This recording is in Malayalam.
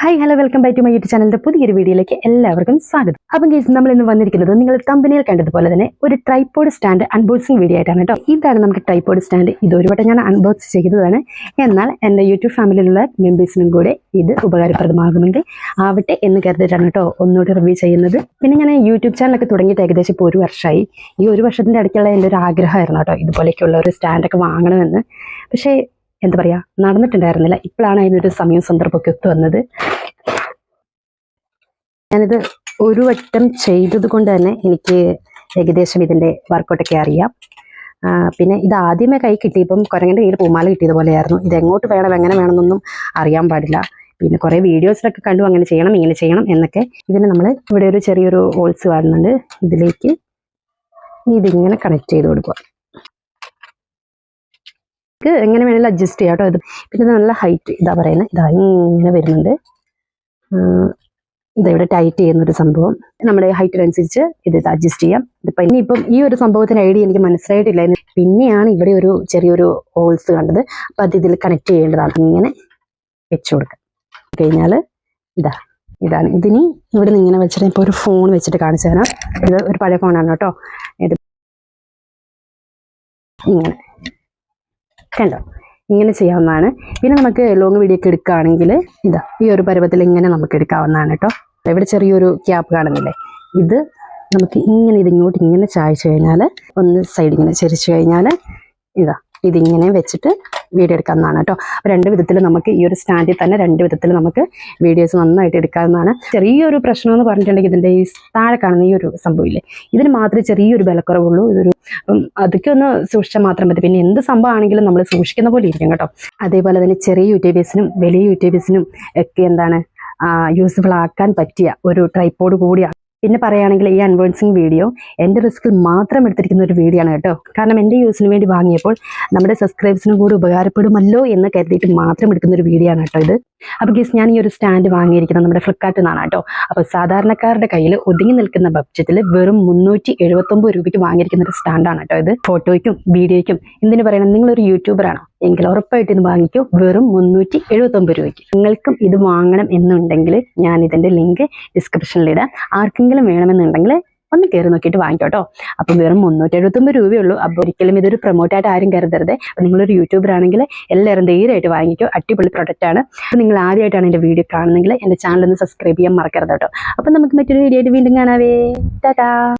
Hi hello welcome back to my YouTube ചാനലിന്റെ പുതിയൊരു വീഡിയോയിലേക്ക് എല്ലാവർക്കും സ്വാഗതം. അപ്പം കേസ് നമ്മൾ ഇന്ന് വന്നിരിക്കുന്നത് നിങ്ങൾ തമ്പനിയിൽ കണ്ടതുപോലെ തന്നെ ഒരു ട്രൈപോഡ് സ്റ്റാൻഡ് അൺബോക്സിംഗ് വീഡിയോ ആയിട്ടാണ് കേട്ടോ. ഇതാണ് നമ്മുടെ ട്രൈപോഡ് സ്റ്റാൻഡ് ഇത് ഒരു വട്ടം ഞാൻ അൺബോക്സ് ചെയ്തതാണ്. എന്നാൽ എന്റെ യൂട്യൂബ് ഫാമിലിയിലുള്ള മെമ്പേഴ്സിനും കൂടെ ഇത് ഉപകാരപ്രദമാകുമെങ്കിൽ ആവട്ടെ എന്ന് കരുതിയിട്ടാണ് കേട്ടോ ഒന്നുകൂടി റിവ്യൂ ചെയ്യുന്നത്. പിന്നെ ഞാൻ യൂട്യൂബ് ചാനലൊക്കെ തുടങ്ങിയിട്ട് ഏകദേശം ഇപ്പോൾ ഒരു വർഷമായി ഈ ഒരു വർഷത്തിന്റെ അടുത്തുള്ള എന്റെ ഒരു ആഗ്രഹമായിരുന്നു കേട്ടോ ഇതുപോലെയൊക്കെയുള്ള ഒരു സ്റ്റാൻഡൊക്കെ വാങ്ങണമെന്ന്. പക്ഷേ എന്താ പറയുക നടന്നിട്ടുണ്ടായിരുന്നില്ല. ഇപ്പോഴാണ് അതിനൊരു സമയം സന്ദർഭമൊക്കെ ഒത്തു വന്നത്. ഞാനിത് ഒരു വട്ടം ചെയ്തത് കൊണ്ട് തന്നെ എനിക്ക് ഏകദേശം ഇതിന്റെ വർക്കൗട്ടൊക്കെ അറിയാം. പിന്നെ ഇത് ആദ്യമേ കൈ കിട്ടിയപ്പം കുരങ്ങന്റെ കയ്യിൽ പൂമാല കിട്ടിയതുപോലെയായിരുന്നു ഇത് എങ്ങോട്ട് വേണം എങ്ങനെ വേണമെന്നൊന്നും അറിയാൻ പാടില്ല. പിന്നെ കുറേ വീഡിയോസിലൊക്കെ കണ്ടു അങ്ങനെ ചെയ്യണം ഇങ്ങനെ ചെയ്യണം എന്നൊക്കെ ഇതിന് നമ്മൾ ഇവിടെ ഒരു ചെറിയൊരു ഹോൾസ് വരുന്നുണ്ട് ഇതിലേക്ക് ഇതിങ്ങനെ കണക്ട് ചെയ്ത് കൊടുക്കുക. ഇത് എങ്ങനെ വേണമെങ്കിലും അഡ്ജസ്റ്റ് ചെയ്യാം കേട്ടോ ഇത്. പിന്നെ നല്ല ഹൈറ്റ് ഇതാ പറയുന്നത് ഇതാ ഇങ്ങനെ വരുന്നുണ്ട്. ഇതാ ഇവിടെ ടൈറ്റ് ചെയ്യുന്ന ഒരു സംഭവം. നമ്മുടെ ഹൈറ്റിനനുസരിച്ച് ഇത് അഡ്ജസ്റ്റ് ചെയ്യാം. ഇതിപ്പോൾ ഇനിയിപ്പം ഈ ഒരു സംഭവത്തിന് ഐഡിയ എനിക്ക് മനസ്സിലായിട്ടില്ല. പിന്നെയാണ് ഇവിടെ ഒരു ചെറിയൊരു ഹോൾസ് കണ്ടത്. അപ്പം അത് ഇതിൽ കണക്ട് ചെയ്യേണ്ടതാണ്. ഇങ്ങനെ വെച്ചു കൊടുക്കാം. കഴിഞ്ഞാൽ ഇതാ ഇതാണ്. ഇതിനി ഇവിടെ നിന്ന് ഇങ്ങനെ വെച്ചിട്ട് ഇപ്പോൾ ഒരു ഫോൺ വെച്ചിട്ട് കാണിച്ചു തരാം. ഇത് ഒരു പഴയ ഫോണാണ് കേട്ടോ. ഇത് ഇങ്ങനെ. കണ്ടോ? ഇങ്ങനെ ചെയ്യാവുന്നതാണ്. പിന്നെ നമുക്ക് ലോങ് വീഡിയോ ഒക്കെ എടുക്കുകയാണെങ്കിൽ ഇതാ ഈ ഒരു പരുവത്തിൽ ഇങ്ങനെ നമുക്ക് എടുക്കാവുന്നതാണ് കേട്ടോ. ഇവിടെ ചെറിയൊരു ക്യാപ്പ് കാണുന്നില്ലേ? ഇത് നമുക്ക് ഇങ്ങനെ ഇതിങ്ങോട്ട് ഇങ്ങനെ ചായച്ചു കഴിഞ്ഞാൽ ഒന്ന് സൈഡ് ഇങ്ങനെ ചരിച്ചു കഴിഞ്ഞാൽ ഇതാ ഇതിങ്ങനെ വെച്ചിട്ട് വീഡിയോ എടുക്കാവുന്നതാണ് കേട്ടോ. രണ്ട് വിധത്തിൽ നമുക്ക് ഈ ഒരു സ്റ്റാൻഡിൽ തന്നെ രണ്ട് വിധത്തിൽ നമുക്ക് വീഡിയോസ് നന്നായിട്ട് എടുക്കാവുന്നതാണ്. ചെറിയൊരു പ്രശ്നം എന്ന് പറഞ്ഞിട്ടുണ്ടെങ്കിൽ ഇതിന്റെ ഈ താഴെ കാണുന്ന ഈ ഒരു സംഭവമില്ലേ? ഇതിന് മാത്രമേ ചെറിയൊരു വിലക്കുറവുള്ളൂ ഇതൊരു അതൊക്കെ ഒന്ന് സൂക്ഷിച്ചാൽ മാത്രം മതി. പിന്നെ എന്ത് സംഭവമാണെങ്കിലും നമ്മൾ സൂക്ഷിക്കുന്ന പോലെ ഇരിക്കും കേട്ടോ. അതേപോലെ തന്നെ ചെറിയ യൂട്യൂബേഴ്സിനും വലിയ യൂട്യൂബേഴ്സിനും ഒക്കെ എന്താണ് യൂസ്ഫുൾ ആക്കാൻ പറ്റിയ ഒരു ട്രൈപ്പോഡ് കൂടിയാണ് പിന്നെ പറയുകയാണെങ്കിൽ ഈ അൺബോൺസിങ് വീഡിയോ എന്റെ റിസ്കിൽ മാത്രം എടുത്തിരിക്കുന്ന ഒരു വീഡിയോ ആണ് കേട്ടോ. കാരണം എന്റെ യൂസിന് വേണ്ടി വാങ്ങിയപ്പോൾ നമ്മുടെ സബ്സ്ക്രൈബേഴ്സിനും കൂടി ഉപകാരപ്പെടുമല്ലോ എന്ന് കരുതിയിട്ട് മാത്രം എടുക്കുന്ന ഒരു വീഡിയോ ആണ് കേട്ടോ ഇത്. അപ്പോൾ ഗീസ് ഞാൻ ഈ ഒരു സ്റ്റാൻഡ് വാങ്ങിയിരിക്കുന്നത് നമ്മുടെ ഫ്ലിപ്കാർട്ടിൽ നിന്നാണ് കേട്ടോ. അപ്പോൾ സാധാരണക്കാരുടെ കയ്യിൽ ഒതുങ്ങി നിൽക്കുന്ന ബഡ്ജറ്റിൽ വെറും മുന്നൂറ്റി എഴുപത്തൊമ്പത് രൂപയ്ക്ക് വാങ്ങിയിരിക്കുന്ന ഒരു സ്റ്റാൻഡാണ് കേട്ടോ ഇത്. ഫോട്ടോയ്ക്കും വീഡിയോയ്ക്കും എന്തിനു പറയണം നിങ്ങളൊരു യൂട്യൂബറാണോ എങ്കിൽ ഉറപ്പായിട്ട് ഇത് വാങ്ങിക്കൂ. വെറും മുന്നൂറ്റി എഴുപത്തൊമ്പത് രൂപയ്ക്ക്. നിങ്ങൾക്കും ഇത് വാങ്ങണം എന്നുണ്ടെങ്കിൽ ഞാൻ ഇതിന്റെ ലിങ്ക് ഡിസ്ക്രിപ്ഷനിലിടാം ആർക്കെങ്കിലും വേണമെന്നുണ്ടെങ്കിൽ ഒന്ന് കയറി നോക്കിയിട്ട് വാങ്ങിക്കോട്ടോ. അപ്പം വെറും മുന്നൂറ്റി എഴുപത്തൊമ്പത് രൂപയുള്ളൂ. അപ്പോൾ ഒരിക്കലും ഇതൊരു പ്രൊമോട്ടായിട്ട് ആരും കരുതരുത്. അപ്പം നിങ്ങളൊരു യൂട്യൂബർ ആണെങ്കിൽ എല്ലാവരും ധൈര്യമായിട്ട് വാങ്ങിക്കോ. അടിപൊളി പ്രൊഡക്റ്റ് ആണ്. അപ്പം നിങ്ങൾ ആദ്യമായിട്ടാണ് എന്റെ വീഡിയോ കാണുന്നെങ്കിൽ എന്റെ ചാനൽ ഒന്ന് സബ്സ്ക്രൈബ് ചെയ്യാൻ മറക്കരുത് കേട്ടോ. അപ്പം നമുക്ക് മറ്റൊരു വീഡിയോ ആയിട്ട് വീണ്ടും കാണാവേ. ടാറ്റാ.